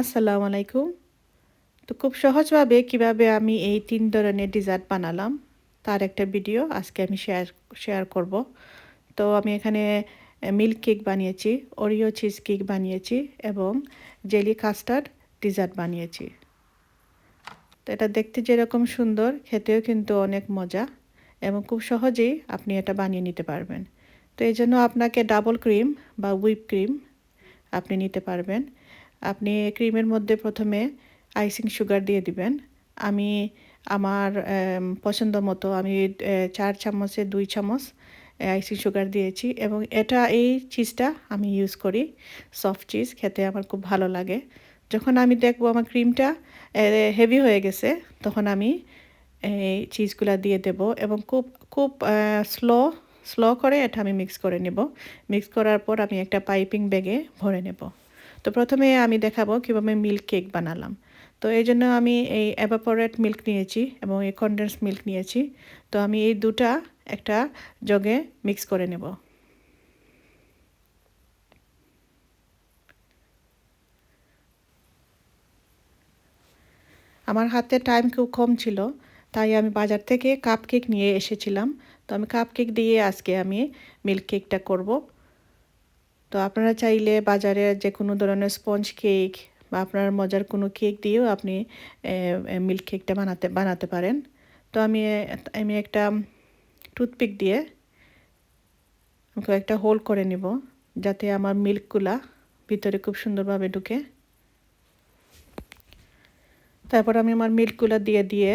আসসালামু আলাইকুম তো খুব সহজভাবে কীভাবে আমি এই তিন ধরনের ডিজার্ট বানালাম, তার একটা ভিডিও আজকে আমি শেয়ার শেয়ার করব। তো আমি এখানে মিল্ক কেক বানিয়েছি ওরিও চিজ কেক বানিয়েছি এবং জেলি কাস্টার্ড ডিজার্ট বানিয়েছি। তো এটা দেখতে যেরকম সুন্দর, খেতেও কিন্তু অনেক মজা এবং খুব সহজেই আপনি এটা বানিয়ে নিতে পারবেন। তো এই জন্য আপনাকে ডাবল ক্রিম বা হুইপ ক্রিম আপনি নিতে পারবেন। আপনি ক্রিমের মধ্যে প্রথমে আইসিং সুগার দিয়ে দিবেন। আমি আমার পছন্দ মতো আমি চার চামচে দুই চামচ আইসিং সুগার দিয়েছি এবং এটা, এই চিজটা আমি ইউজ করি সফট চিজ, খেতে আমার খুব ভালো লাগে। যখন আমি দেখব আমার ক্রিমটা হেভি হয়ে গেছে, তখন আমি এই চিজগুলা দিয়ে দেব এবং খুব খুব স্লো স্লো করে এটা আমি মিক্স করে নেব। মিক্স করার পর আমি একটা পাইপিং ব্যাগে ভরে নেব। তো প্রথমে আমি দেখাবো কীভাবে মিল্ক কেক বানালাম। তো এই জন্য আমি এই অ্যাভাপোরেট মিল্ক নিয়েছি এবং এই কনডেন্স মিল্ক নিয়েছি। তো আমি এই দুটা একটা জগে মিক্স করে নেব। আমার হাতে টাইম খুব কম ছিল, তাই আমি বাজার থেকে কাপ কেক নিয়ে এসেছিলাম। তো আমি কাপ কেক দিয়ে আজকে আমি মিল্ক কেকটা করব। তো আপনারা চাইলে বাজারে যে কোনো ধরনের স্পঞ্জ কেক বা আপনার মজার কোনো কেক দিয়েও আপনি মিল্ক কেকটা বানাতে বানাতে পারেন। তো আমি আমি একটা টুথপিক দিয়ে একটা হোল করে নিব যাতে আমার মিল্কগুলা ভিতরে খুব সুন্দরভাবে ঢুকে। তারপর আমি আমার মিল্কগুলো দিয়ে দিয়ে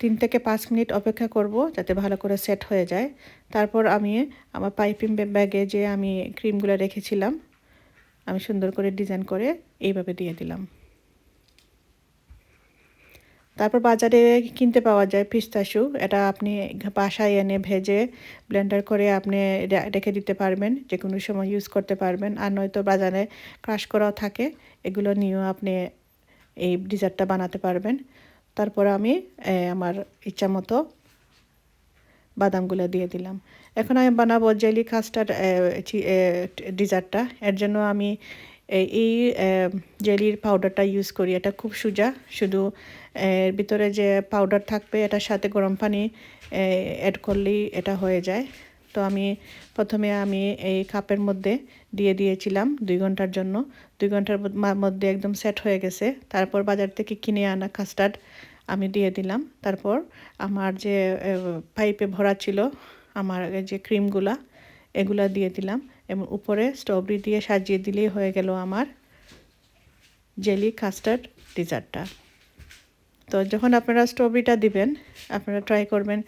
তিন থেকে পাঁচ মিনিট অপেক্ষা করব যাতে ভালো করে সেট হয়ে যায়। তারপর আমি আমার পাইপিং ব্যাগে যে আমি ক্রিমগুলো রেখেছিলাম, আমি সুন্দর করে ডিজাইন করে এইভাবে দিয়ে দিলাম। তারপর বাজারে কিনতে পাওয়া যায় পিস্তাশু এটা আপনি বাসায় এনে ভেজে ব্লেন্ডার করে আপনি রেখে দিতে পারবেন যে কোনো সময় ইউজ করতে পারবেন। আর নয়তো বাজারে ক্রাশ করাও থাকে। এগুলো নিয়েও আপনি এই ডিজার্টটা বানাতে পারবেন। তারপর আমি আমার ইচ্ছা মতো বাদামগুলো দিয়ে দিলাম। এখন আমি বানাবো জেলি কাস্টার্ড ডিজার্টটা। এর জন্য আমি এই জেলির পাউডারটা ইউজ করি। এটা খুব সুজা, শুধু এর ভিতরে যে পাউডার থাকবে, এটার সাথে গরম পানি অ্যাড করলেই এটা হয়ে যায়। তো আমি প্রথমে আমি এই কাপের মধ্যে দিয়ে দিয়েছিলাম দুই ঘণ্টার জন্য। দুই ঘণ্টার মধ্যে একদম সেট হয়ে গেছে। তারপর বাজার থেকে কিনে আনা কাস্টার্ড আমি দিয়ে দিলাম। তারপর আমার যে পাইপে ভরা ছিল, আমার যে ক্রিমগুলা এগুলা দিয়ে দিলাম। এবং উপরে স্ট্রবেরি দিয়ে সাজিয়ে দিলেই হয়ে গেল আমার জেলি কাস্টার্ড ডিজার্টটা তো যখন আপনারা স্ট্রবেরিটা দিবেন, আপনারা ট্রাই করবেন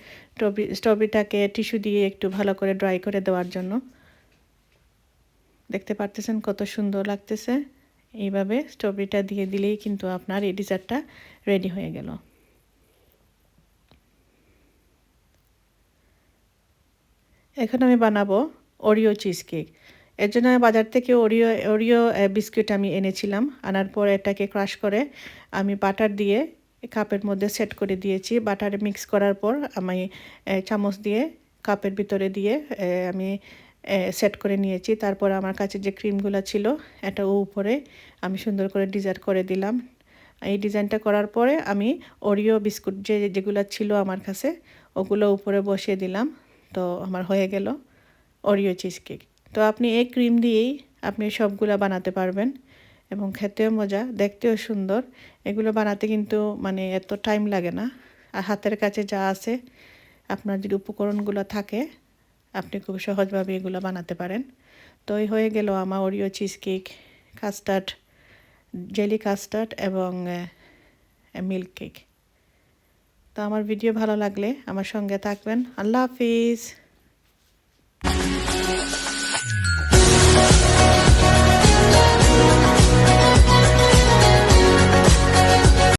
স্ট্রবেরিটাকে টিস্যু দিয়ে একটু ভালো করে ড্রাই করে দেওয়ার জন্য। দেখতে পারতেছেন কত সুন্দর লাগতেছে? এইভাবে স্ট্রবেরিটা দিয়ে দিলেই কিন্তু আপনার এই ডিজার্টটা রেডি হয়ে গেল। এখন আমি বানাবো ওরিও চিজ কেক এর জন্য আমি বাজার থেকে ওরিও ওরিও বিস্কুট আমি এনেছিলাম। আনার পর এটাকে ক্রাশ করে আমি বাটার দিয়ে কাপের মধ্যে সেট করে দিয়েছি। বাটারে মিক্স করার পর আমি চামচ দিয়ে কাপের ভিতরে দিয়ে আমি সেট করে নিয়েছি। তারপর আমার কাছে যে ক্রিমগুলো ছিল এটা উপরে আমি সুন্দর করে ডিজাইন করে দিলাম। এই ডিজাইনটা করার পরে আমি ওরিও বিস্কুট যে, যেগুলো ছিল আমার কাছে, ওগুলো উপরে বসিয়ে দিলাম। তো আমার হয়ে গেল ওরিও চিজ কেক তো আপনি এই ক্রিম দিয়েই আপনি সবগুলো বানাতে পারবেন। এবং খেতেও মজা, দেখতেও সুন্দর। এগুলো বানাতে কিন্তু মানে এত টাইম লাগে না। আর হাতের কাছে যা আছে, আপনার যদি উপকরণগুলো থাকে, আপনি খুব সহজভাবে এগুলো বানাতে পারেন। তো এই হয়ে গেল আমার Oreo cheese cake custard jelly custard এবং মিল্ক কেক তো আমার ভিডিও ভালো লাগলে আমার সঙ্গে থাকবেন। আল্লাহ হাফিজ।